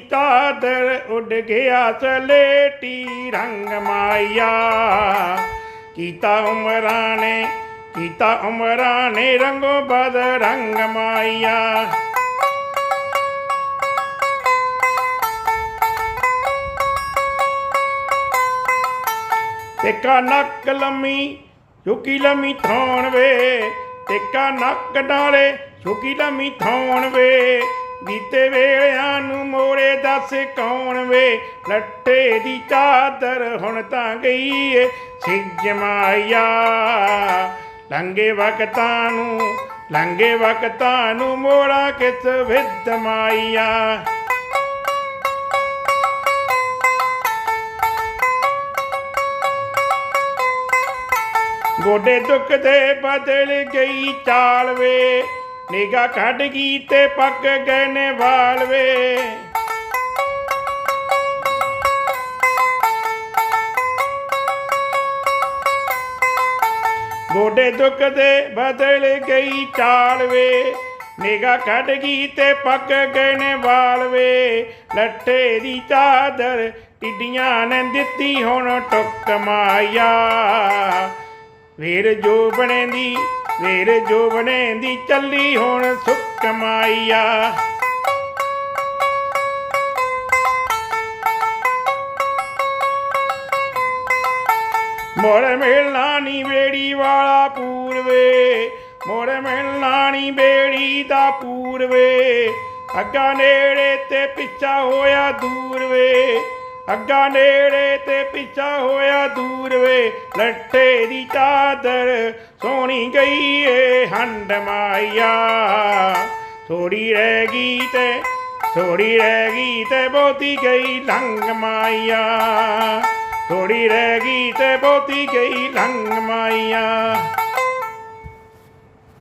ਚਾਦਰ ਉੱਡ ਗਿਆ ਸਲੇਟੀ ਰੰਗ ਮਾਇਆ। ਕੀਤਾ ਉਮਰਾਂ ਨੇ, ਕੀਤਾ ਉਮਰਾਂ ਨੇ ਰੰਗੋ ਬਦ ਰੰਗ ਮਾਇਆ। ਟਿੱਕਾ ਨੱਕ ਲੰਮੀ ਝੁਕੀ ਲੰਮੀ ਥਾਣ ਵੇ। ਟਿੱਕਾ ਨੱਕ ਡਾਲੇ ਝੁਕੀ ਲੰਮੀ ਥਾਣ ਵੇ। ਬੀਤੇ ਵੇਲਿਆਂ ਨੂੰ ਮੋਰੇ ਦੱਸ ਕੌਣ ਵੇ? ਲੱਟੇ ਦੀ ਚਾਦਰ ਹੁਣ ਤਾਂ ਗਈ ਏ ਸਿੱਜ ਲੰਗੇ ਵਕਤਾਂ ਨੂੰ ਲੰਗੇ ਵਕਤਾਂ ਨੂੰ ਮੋੜਾ ਕਿਸ ਵਿਦ ਮਾਇਆ? ਗੋਡੇ ਦੁਖਦੇ ਬਦਲ ਗਈ ਚਾਲ ਵੇ। ਨਿਗਾ ਕੱਢ ਗਈ ਤੇ ਪੱਕ ਗਏ ਨੇ ਵਾਲ ਗੋਡੇ ਦੁਖਦੇ ਬਦਲ ਗਈ ਚਾਲ ਵੇ। ਨਿਗਾ ਕੱਢ ਗਈ ਤੇ ਪੱਕ ਗਏ ਨੇ ਵਾਲ ਲੱਠੇ ਦੀ ਚਾਦਰ ਟਿੱਡੀਆਂ ਨੇ ਦਿੱਤੀ, ਹੁਣ ਟੁੱਕ ਮਾਇਆ। ਵੀਰ ਜੋ ਬਣੇ ਦੀ ਵੀਰ ਜੋ ਦੀ ਚੱਲੀ ਹੁਣ ਸੁੱਕ ਮਾਇਆ ਮੋੜ ਮਿਲਣਾ ਨੀ ਵੇੜੀ ਵਾਲਾ ਪੂਰਵੇ, ਮੋੜ ਮਿਲਣਾ ਨੀ ਬੇੜੀ ਦਾ ਪੂਰਵੇ। ਅੱਗਾ ਨੇੜੇ ਤੇ ਪਿੱਛਾ ਹੋਇਆ ਦੂਰ ਵੇ ਅੱਗਾ ਨੇੜੇ ਤੇ ਪਿੱਛਾ ਹੋਇਆ ਦੂਰ ਵੇ ਲੱਠੇ ਦੀ ਚਾਦਰ ਸੋਹਣੀ ਗਈ ਏ, ਹੰਡ ਮਾਇਆ। ਥੋੜੀ ਰਹਿ ਗਈ ਤੇ ਥੋੜੀ ਰਹਿ ਗਈ ਤੇ ਬਹੁਤੀ ਗਈ ਲੰਗ ਮਾਇਆ। ਥੋੜੀ ਰਹਿ ਗਈ ਤੇ ਬਹੁਤੀ ਗਈ ਲੰਗ ਮਾਇਆ।